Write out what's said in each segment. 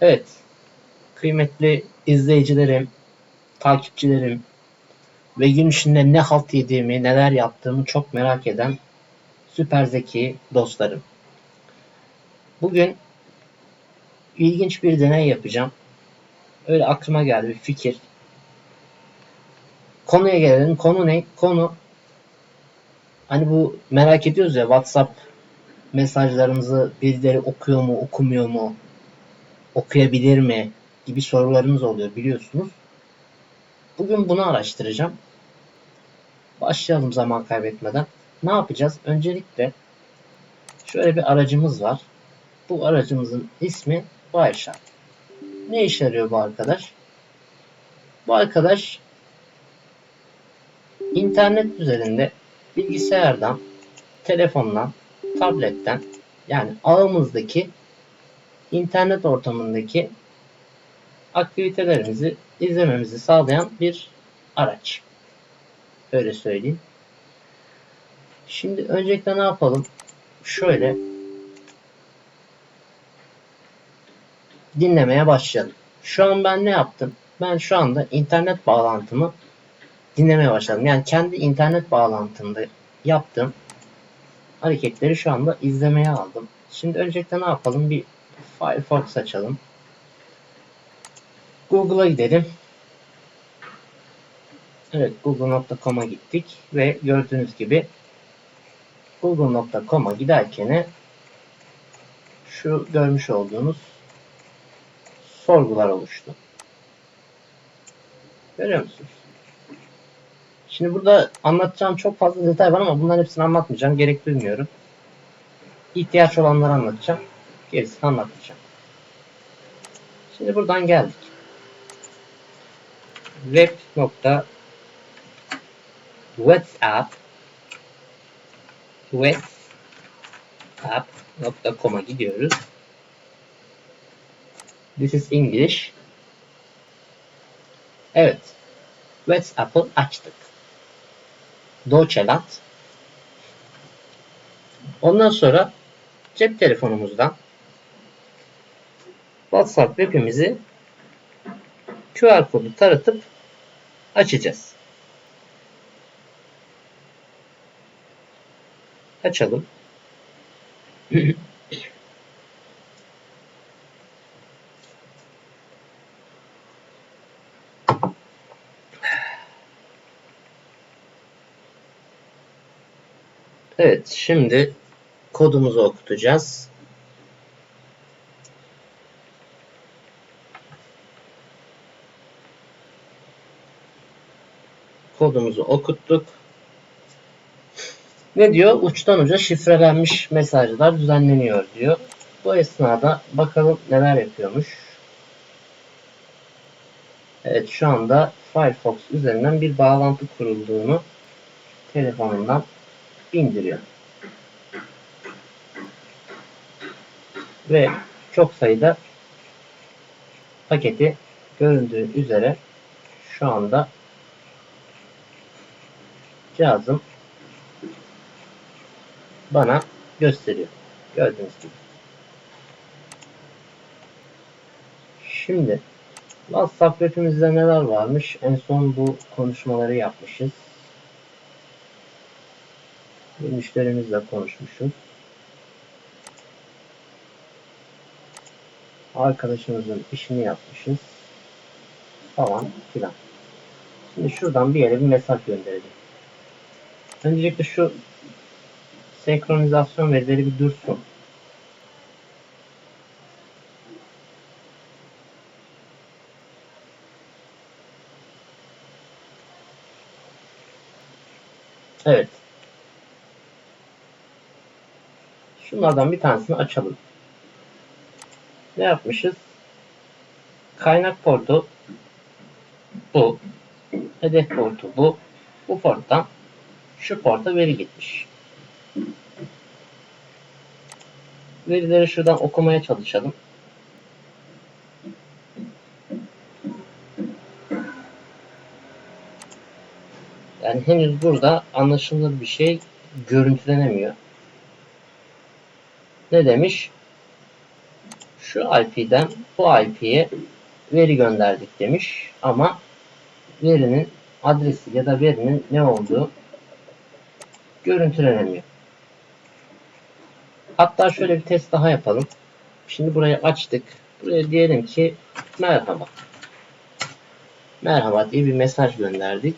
Evet. Kıymetli izleyicilerim, takipçilerim ve gün içinde ne halt yediğimi, neler yaptığımı çok merak eden süper zeki dostlarım. Bugün ilginç bir deney yapacağım. Öyle aklıma geldi bir fikir. Konuya gelelim. Konu ne? Konu hani bu merak ediyoruz ya WhatsApp mesajlarımızı birileri okuyor mu, okumuyor mu, okuyabilir mi gibi sorularımız oluyor biliyorsunuz. Bugün bunu araştıracağım. Başlayalım zaman kaybetmeden. Ne yapacağız? Öncelikle şöyle bir aracımız var. Bu aracımızın ismi Wireshark. Ne işe yarıyor bu arkadaş? Bu arkadaş internet üzerinde bilgisayardan, telefondan, tabletten yani ağımızdaki internet ortamındaki aktivitelerimizi izlememizi sağlayan bir araç. Öyle söyleyeyim. Şimdi öncelikle ne yapalım? Şöyle dinlemeye başlayalım. Şu an ben ne yaptım? Ben şu anda internet bağlantımı dinlemeye başladım. Yani kendi internet bağlantımda yaptığım hareketleri şu anda izlemeye aldım. Şimdi öncelikle ne yapalım? Bir Firefox açalım. Google'a gidelim. Evet google.com'a gittik ve gördüğünüz gibi google.com'a giderken şu görmüş olduğunuz sorgular oluştu. Görüyor musunuz? Şimdi burada anlatacağım çok fazla detay var ama bunların hepsini anlatmayacağım. Gerek duymuyorum. İhtiyaç olanları anlatacağım. Gerisini anlatmayacağım. Şimdi buradan geldik. Web nokta WhatsApp whatsapp.com'a gidiyoruz. This is English. Evet. WhatsApp'ı açtık. Deutschland. Ondan sonra cep telefonumuzdan WhatsApp webimizi QR kodu taratıp açacağız. Açalım. Evet, şimdi kodumuzu okutacağız. Kodumuzu okuttuk. Ne diyor? Uçtan uca şifrelenmiş mesajlar düzenleniyor diyor. Bu esnada bakalım neler yapıyormuş. Evet şu anda Firefox üzerinden bir bağlantı kurulduğunu telefonundan bindiriyor. Ve çok sayıda paketi göründüğü üzere şu anda cihazım bana gösteriyor. Gördüğünüz gibi. Şimdi WhatsApp webimizde neler varmış? En son bu konuşmaları yapmışız. Bir müşterimizle konuşmuşuz. Arkadaşımızın işini yapmışız. Falan filan. Şimdi şuradan bir yere bir mesaj gönderelim. Öncelikle şu senkronizasyon verileri bir dursun. Evet. Şunlardan bir tanesini açalım. Ne yapmışız? Kaynak portu bu. Hedef portu bu. Bu porttan şu porta veri gitmiş. Verileri şuradan okumaya çalışalım. Yani henüz burada anlaşılır bir şey görüntülenemiyor. Ne demiş? şu IP'den bu IP'ye veri gönderdik demiş ama verinin adresi ya da verinin ne olduğu görüntülenemiyor. Hatta şöyle bir test daha yapalım. Şimdi burayı açtık. Buraya diyelim ki merhaba. Merhaba diye bir mesaj gönderdik.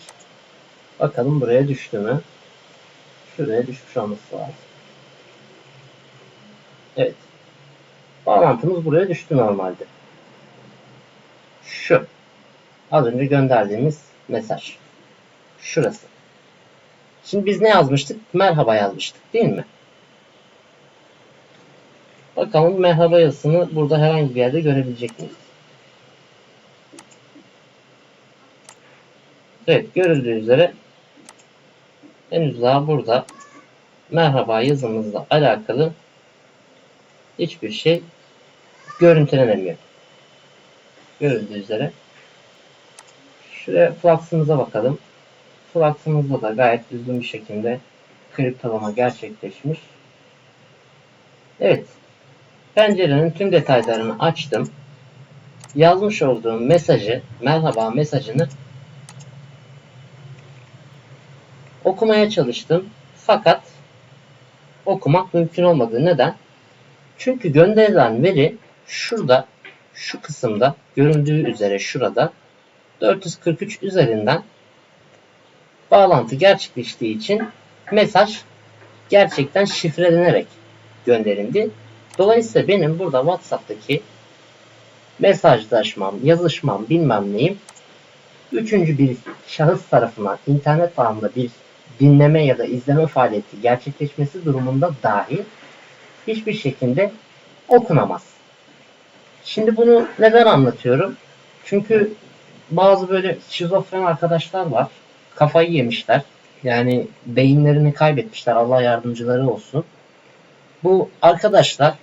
Bakalım buraya düştü mü? Şuraya düşmüş olması lazım. Evet. Bağlantımız buraya düştü normalde. Şu. Az önce gönderdiğimiz mesaj. Şurası. Şimdi biz ne yazmıştık? Merhaba yazmıştık değil mi? Bakalım merhaba yazısını burada herhangi bir yerde görebilecek miyiz? Evet görüldüğü üzere henüz daha burada merhaba yazımızla alakalı hiçbir şey görüntülenemiyor. Görüldüğü üzere. Şuraya Flux'ımıza bakalım. Flux'ımızda da gayet düzgün bir şekilde kriptolama gerçekleşmiş. Evet. Pencerenin tüm detaylarını açtım. Yazmış olduğum mesajı, merhaba mesajını okumaya çalıştım. Fakat okumak mümkün olmadı. Neden? Çünkü gönderilen veri şurada, şu kısımda göründüğü üzere şurada 443 üzerinden bağlantı gerçekleştiği için mesaj gerçekten şifrelenerek gönderildi. Dolayısıyla benim burada WhatsApp'taki mesajlaşmam, yazışmam, bilmem neyim üçüncü bir şahıs tarafından internet bağımlı bir dinleme ya da izleme faaliyeti gerçekleşmesi durumunda dahi hiçbir şekilde okunamaz. Şimdi bunu neden anlatıyorum? Çünkü bazı böyle şizofren arkadaşlar var. Kafayı yemişler. Yani beyinlerini kaybetmişler. Allah yardımcıları olsun. Bu arkadaşlar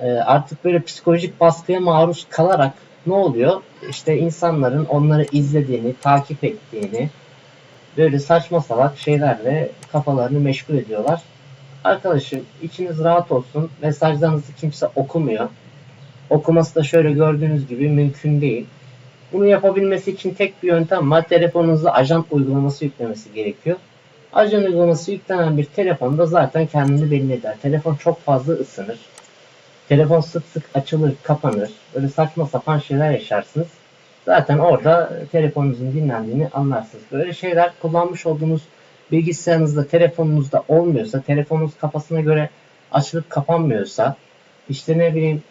e, artık böyle psikolojik baskıya maruz kalarak ne oluyor? İşte insanların onları izlediğini, takip ettiğini böyle saçma salak şeylerle kafalarını meşgul ediyorlar. Arkadaşım içiniz rahat olsun. Mesajlarınızı kimse okumuyor. Okuması da şöyle gördüğünüz gibi mümkün değil. Bunu yapabilmesi için tek bir yöntem var. Telefonunuza ajan uygulaması yüklemesi gerekiyor. Ajan uygulaması yüklenen bir telefonda zaten kendini belli eder. Telefon çok fazla ısınır. Telefon sık sık açılır, kapanır. Böyle saçma sapan şeyler yaşarsınız. Zaten orada telefonunuzun dinlendiğini anlarsınız. Böyle şeyler kullanmış olduğunuz bilgisayarınızda, telefonunuzda olmuyorsa, telefonunuz kafasına göre açılıp kapanmıyorsa, işte ne bileyim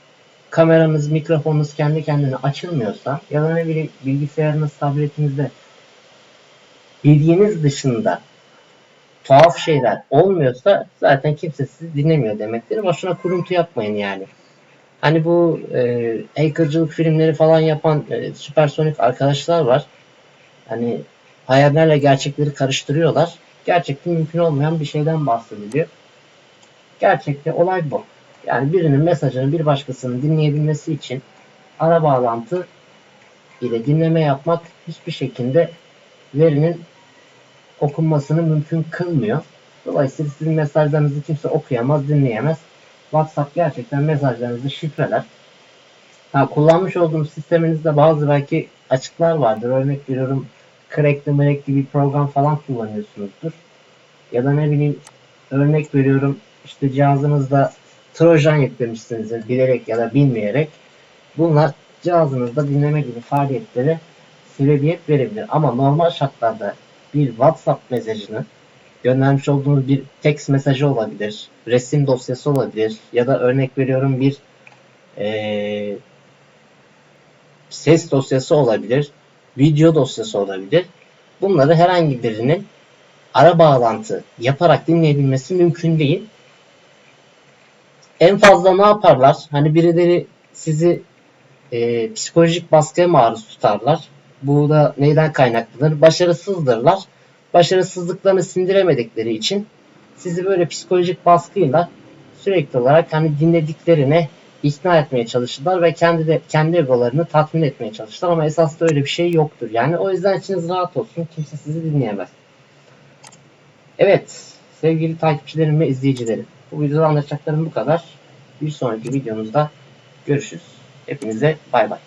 kameranız, mikrofonunuz kendi kendine açılmıyorsa ya da ne bileyim bilgisayarınız, tabletinizde bildiğiniz dışında tuhaf şeyler olmuyorsa zaten kimse sizi dinlemiyor demektir. Boşuna kuruntu yapmayın yani. Hani bu e, hackercılık filmleri falan yapan e, süpersonik arkadaşlar var. Hani hayallerle gerçekleri karıştırıyorlar. Gerçekten mümkün olmayan bir şeyden bahsediliyor. Gerçekte olay bu. Yani birinin mesajını bir başkasının dinleyebilmesi için ara bağlantı ile dinleme yapmak hiçbir şekilde verinin okunmasını mümkün kılmıyor. Dolayısıyla sizin mesajlarınızı kimse okuyamaz, dinleyemez. WhatsApp gerçekten mesajlarınızı şifreler. Ha, kullanmış olduğunuz sisteminizde bazı belki açıklar vardır. Örnek veriyorum Crack'li Mrack gibi bir program falan kullanıyorsunuzdur. Ya da ne bileyim örnek veriyorum işte cihazınızda Trojan yüklemişsinizdir bilerek ya da bilmeyerek. Bunlar cihazınızda dinleme gibi faaliyetlere sebebiyet verebilir. Ama normal şartlarda bir WhatsApp mesajını göndermiş olduğunuz bir text mesajı olabilir, resim dosyası olabilir ya da örnek veriyorum bir e, ses dosyası olabilir, video dosyası olabilir. Bunları herhangi birinin ara bağlantı yaparak dinleyebilmesi mümkün değil. En fazla ne yaparlar? Hani birileri sizi e, psikolojik baskıya maruz tutarlar. Bu da neyden kaynaklanır? Başarısızdırlar. Başarısızlıklarını sindiremedikleri için sizi böyle psikolojik baskıyla sürekli olarak hani dinlediklerine ikna etmeye çalışırlar ve kendi de kendi egolarını tatmin etmeye çalışırlar ama esas öyle bir şey yoktur. Yani o yüzden içiniz rahat olsun. Kimse sizi dinleyemez. Evet sevgili takipçilerim ve izleyicilerim. Bu videoda anlatacaklarım bu kadar. Bir sonraki videomuzda Görüşürüz. Hepinize bay bay.